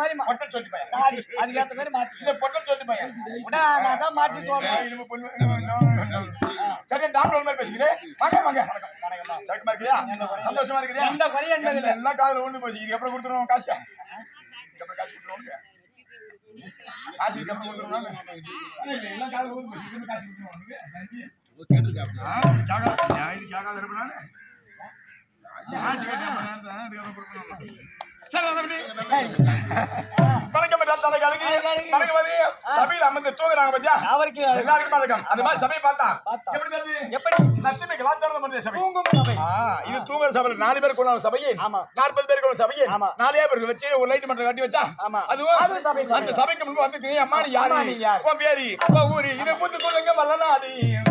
மாதிரி பொட்டல் சொல்லி பையன். அதுக்கு ஏத்த மாதிரி மாத்தி. இந்த பொட்டல் சொல்லி பையன். உடா, நான் தான் மாத்தி சொல்றேன். சரி டாக்டர் மாதிரி பேசுகிறேன் வாங்க வாங்க. வணக்கம் சரக்குமா இருக்கிறியா சந்தோஷமா இருக்கிறியா? எந்த குறையும் என்பது இல்லை. எல்லாம் காதுல விழுந்து போச்சு. இதுக்கு அப்புறம் கொடுத்துருவோம் காசு. இதுக்கு அப்புறம் காசு கொடுத்துருவோம். காசு இதுக்கு அப்புறம் கொடுத்துருவோம். இல்லை எல்லாம் காதுல விழுந்து போச்சு. இதுக்கு காசு கொடுத்துருவோம். இது ஜாகிரதை இருப்பேனானே. காசு கேட்டேன், கொடுக்கணும். அதை. வணக்கம். சபையில் அமர்ந்து தூங்குறாங்க பாத்தியா? அவருக்கு எல்லாருக்கும் வணக்கம். அந்த மாதிரி சபையை பார்த்தா. எப்படி லட்சுமி கலாச்சாரம் சபை தூங்கும் இது தூங்குற சபையில நாலு பேர் கொண்டாடும் சபையை ஆமா. நாற்பது பேர் கொண்ட சபையை ஆமா. நாலே பேருக்கு வச்சு ஒரு லைட் மட்டும் கட்டி வச்சா ஆமா. அதுவும் அது. அந்த சபைக்கு முன்பு வந்து அம்மா நீ யாரு? உன் பேரு உன் ஊரு இதை புத்து சொல்லுங்க மல்லநாடி சொல்லுங்க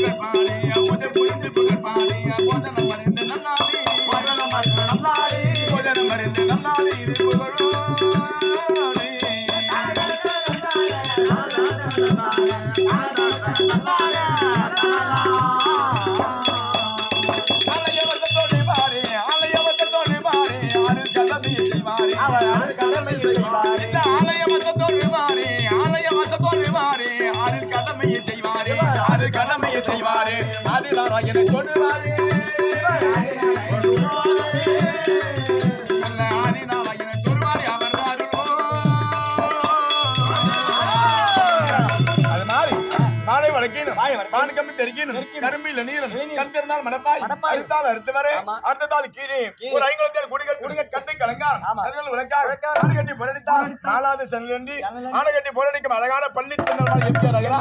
புகழ்பாடி, புது புரிந்து புகழ்பாடி, போதனம் மருந்து நன்னாடி, போதனம் மருந்து நன்னாடி, போதனம் மருந்து நன்னாடி, இது புகழோடி. ஆலயவத்தத்தோடு வாரே, ஆலயவத்தத்தோடு வாரே, அருள் கடமையை செய்வாரே. அவர் அவர் ஆதிநாராயணனை தொடுவாரே. வழக்கினும் மாலை வழக்கினும். பான் கம்பி தெரிக்கணும் தெரிக்கணும். கரும்பில் நீரும் மணப்பாய் மணப்பாய். அறுத்தால் அறுத்து வர ஆமா. அறுத்ததால் கீழே. ஒரு ஐங்குளத்தேர் குடிகள் குடிகள் கட்டு கலங்கான் உலக்கால் உலக்கால். ஆடு கட்டி புரடித்தால் நாலாவது செல்லண்டி. ஆடு கட்டி புரடிக்கும் அழகான பள்ளி திண்ணல் எம்ஜிஆர் நகரா.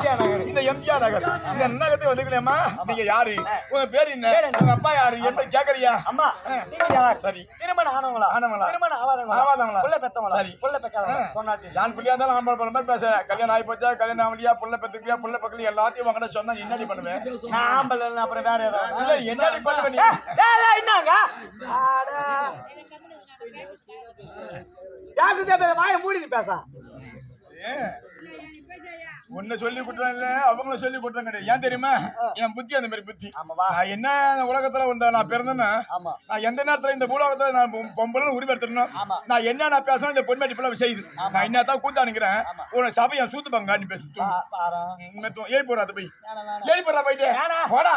இந்த எம்ஜிஆர் நகர். இந்த நகரத்தை வந்துக்கலையம்மா நீங்க யாரு. உங்க பேர் என்ன? உங்க அப்பா யாரு? என்ன கேக்குறியா? அம்மா. நீங்க யார்? சரி. திருமணம் ஆனவங்களா? ஆனவங்களா? திருமணம் ஆவாதவங்களா? ஆவாதவங்களா? புள்ள பெத்தவங்களா? சரி. புள்ள பெக்காதவங்களா. சொன்னாச்சு. நான் புள்ளியா இருந்தாலும் ஆம்பளை மாதிரி பேச. கல்யாணம் ஆகி போச்சா? கல்யாணம் ஆகலையா? புள்ள பெத்துக்கியா புள்ள பக்கத்துல எல்லாத்தையும் உங்ககிட்ட சொன்னா நீ என்னடி பண்ணுவேன் நான் ஆம்பளை இல்லைன்னா அப்புறம் வேற ஏதாவது. இல்ல என்னடி நீ? ஏய், என்னங்க. பேசுதே பேச? வாயை மூடிட்டு பேச. ஏன்? உன்னை சொல்லி குற்றம் இல்ல அவங்கள சொல்லி குற்றம் கிடையாது. ஏன் தெரியுமா? என் புத்தி அந்த மாதிரி புத்தி. நான் என்ன உலகத்துல வந்த நான் பிறந்தேன்னா நான் எந்த நேரத்துல இந்த பூலோகத்துல நான் பொம்பளை ஆமா. நான் என்ன நான் பேசணும் இந்த பொன்மேட்டி பிள்ளை செய்யுது. நான் என்னத்தான் கூத்தா நிக்கிறேன் உன சபை என் சூத்து பங்காண்டி பேசு. ஏறி போறா அது போய். ஏறி போறா போயிட்டு. போடா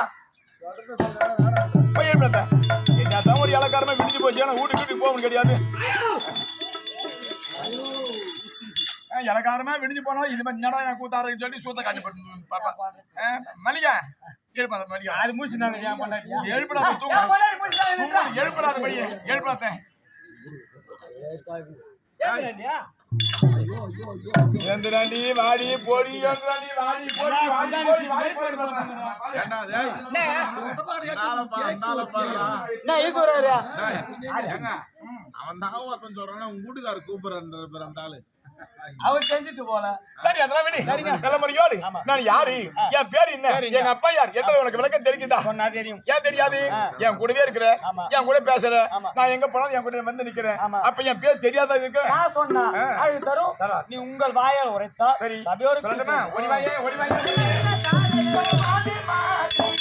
போய் என்னதான் ஒரு இலக்காரமா விடிஞ்சு போச்சு ஆனா வீட்டுக்கு வீட்டுக்கு போகணும் கிடையாது. இலக்காரமா விடிஞ்சு போனாலும் இனிமே என்னடா என் கூத்தாருன்னு சொல்லி சூத்த காட்டி போட்டு பாப்பா. ஆ, மல்லிகா. எழுப்பா அந்த மல்லிகா. அது மூச்சுனாங்க? ஏன் பொண்டாட்டியா? எழுப்புடா போய் ஏன் தூங்கு பொண்டாட்டி மூச்சுனாங்க நின்றா? எழுப்புடா அந்த பையன் பொண்டாட்டியா? எந்திராண்டி வாடி போடி எந்திராண்டி வாடி போடி வாடி போடி வாடி போடி என்னது? என்ன அவன் தான் ஒருத்தன் சொல்றான் உங்க வீட்டுக்காரர் கூப்பிடுறான் அந்த ஆளு. அவர் செஞ்சுட்டு போல. சரி அதெல்லாம் விடு. நல்ல முறையோடு நான் யாரு? என் பேர் என்ன? எங்க அப்பா யார்? என்ன உனக்கு விளக்கம் சொன்னா தெரியும். ஏன் தெரியாது? என் கூடவே இருக்கிற ஆமா. என் கூட பேசுற ஆமா. நான் எங்க போனாலும் என் கூட வந்து நிக்கிறேன். ஆமா. அப்ப என் பேர் தெரியாத இருக்கு நான் சொன்னா ஆ. அழகு தரும். தரா. நீ உங்கள் வாயால் உரைத்தா சரி. சபையோடு ஒளிவாயே ஒளிவாயே. அங்கே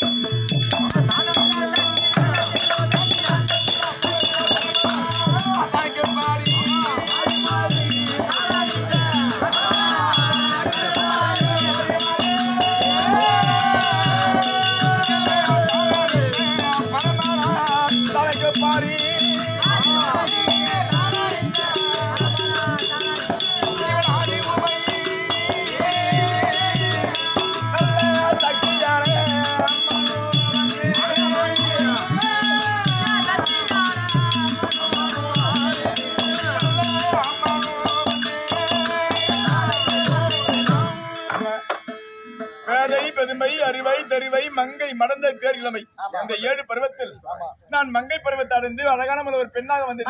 மங்கை மடந்த பேர் இளமை இந்த ஏழு பருவத்தில் நான் மங்கை பருவத்தை அடைந்து அழகான ஒரு பெண்ணாக வந்து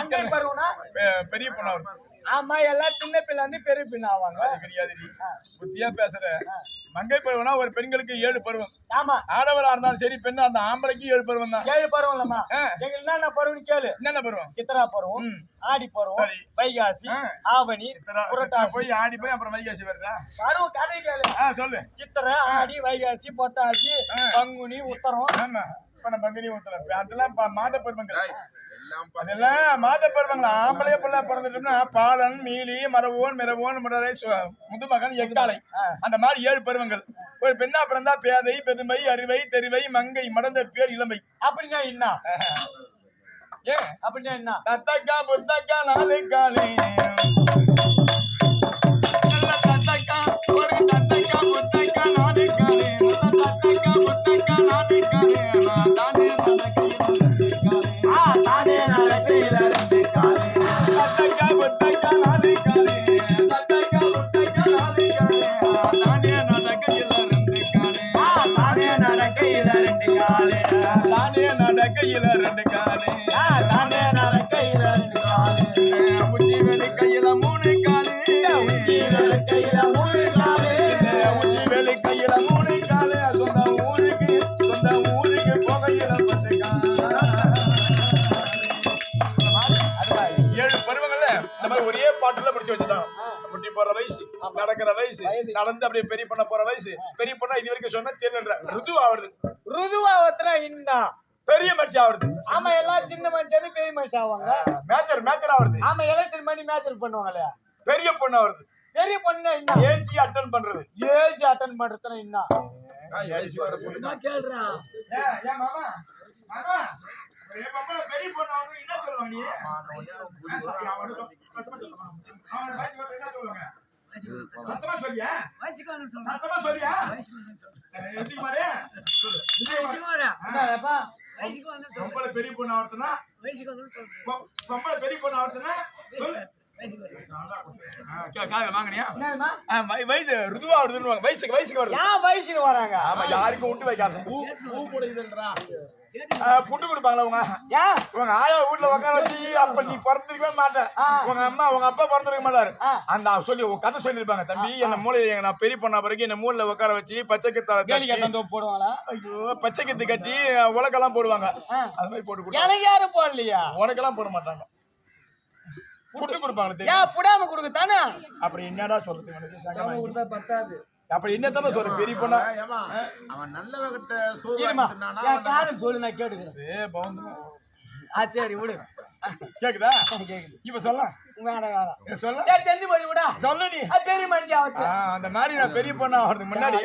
பெரிய பொண்ணா வரும் ஆமா எல்லாம் சின்ன பிள்ளை வந்து பெரிய பிள்ளை ஆவாங்க. அது கிடையாது. புத்தியா பேசுற. மங்கை பருவம்னா ஒரு பெண்களுக்கு ஏழு பருவம். ஆமா. ஆடவரா இருந்தாலும் சரி பெண்ணா அந்த ஆம்பளைக்கு ஏழு பருவம் தான். ஏழு பருவம் இல்லம்மா. என்னென்ன பருவம்னு கேளு. என்னென்ன பருவம்? சித்ரா பருவம். ஆடி பருவம் சரி. வைகாசி. ஆவணி சித்திரா- சித்திரா புரட்டாசி. போய் ஆடி போய் அப்புறம் வைகாசி வருதா? பருவம் கதை கேளு. ஆ சொல்லு. சித்திரை ஆடி வைகாசி பொட்டாசி. பங்குனி உத்தரம். ஆமா. இப்ப நம்ம பங்கினி ஊத்தல அதெல்லாம் ப- மாத பருவங்கள். அதெல்லாம் மாத பருவங்கள் ஆம்பளைய பிள்ளை பிறந்துட்டோம்னா பாலன் மீலி மரவோன் மிரவோன் முடரை சு- முதுமகன் எக்காலை அந்த மாதிரி ஏழு பருவங்கள். ஒரு பெண்ணா பிறந்தா பேதை பெருமை அறிவை தெரிவை மங்கை மடந்த பேர் இளமை. அப்படின்னா என்ன? ஏன் அப்படின்னா என்ன? தத்தக்கா புத்தக்கா நாலு காலி. நல்ல தத்தக்கா ஒரு தத்தக்கா புத்தக்கா நாலு காலி. நல்ல தத்தக்கா புத்தக்கா நாலு காலி. நடக்கையில் ரெண்டு காலி. தானே நடக்கையில ரெண்டு காலு. உச்சி கையில மூணு காலி. உச்சி நடக்கையில மூணு காலு. உச்சி வெளி கையில மூணு காலு. சொந்த ஊருக்கு சொந்த ஊருக்கு புகையில. ஏழு பருவங்கள்ல இந்த மாதிரி ஒரே பாட்டுல முடிச்சு வச்சுட்டான் முட்டி போற வயசு நடக்கிற வயசு நடந்து அப்படியே பெரிய பண்ண போற வயசு. பெரிய பொண்ணா இது வரைக்கும் சொன்னா தெரியல ருது ஆவறது ருதுவாவத்துல இன்னா. பெரிய மனுஷி ஆவறது ஆமா எல்லாம் சின்ன மனுஷன் பெரிய மனுஷன் ஆவாங்க மேஜர் மேஜர் ஆவறது ஆமா எலெக்ஷன் பண்ணி மேட்ச் பண்ணுவாங்களே பெரிய பொண்ணு ஆவறது பெரிய பொண்ணு என்ன ஏஜி அட்டன் பண்றது ஏஜ் அட்டன் பண்றதுன்னா என்ன வர பொண்ணு. கேள்றான் மாமா? மாமா, பெரிய என்ன சொல்லுவாங்க நீ? அவனு என்ன? சத்தமா சொல்லியா? சத்தமா சொல்லியா? சொல்லு. என்னப்பா பொம்பளை பெரிய பொண்ணு ஆவறதுன்னா, பொ- பொம்பளை பெரிய பொண்ணு ஆவறதுன்னா, சொல்லு. ஆ, கே- காதுல வாங்குனியா? ருதுவா வருதுன்னு வயசுக்கு வயசுக்கு வருது. ஏன் வயசுக்கு வராங்க? ஆமா யாருக்கும் விட்டு வைக்காத. பூ புட்டு கொடுப்பாங்களா உங்க? ஏன் உங்க ஆயா உட்கார வச்சு அப்ப நீ பிறந்திருக்கவே மாட்டேன். உங்க அம்மா உங்க அப்பா பிறந்திருக்க மாட்டாரு. அந்த சொல்லி உங்க கதை சொல்லிருப்பாங்க தம்பி. என்ன மூளை நான் பெரிய பொண்ணா பிறகு என்ன மூலைல உட்கார வச்சு பச்சை கத்தால போடுவாங்களா? ஐயோ பச்சை கத்து கட்டி உலக்கெல்லாம் போடுவாங்க. ஆ. அது மாதிரி போட்டு கொடுப்பாங்க. எனக்கு யாரும் போடலையா? உனக்கெல்லாம் போட மாட்டாங்க. புட்டு கொடுப்பாங்க தெரியும்? ஏன் புடாம கொடுக்க தானே அப்படி என்னடா சொல்றது இருக்கு. கொடுத்தா பத்தாது. அப்படி என்னத்தானே சொல்ற? பெரிய பொண்ணா? ஏமா அவன் நல்லவகிட்ட காதல் சொல்லு நான் கேட்டுக்கிறேன். ஆ சரி விடு. கேக்குதா? கேக்குது. இப்ப சொல்ல. வேணாம் வேணாம். சொல்ல. சரி தெரிஞ்சு போய் விடா. சொல்லு நீ. பெரிய மனுஷன் அந்த மாதிரி நான் பெரிய பொண்ணா ஆகிறதுக்கு முன்னாடி.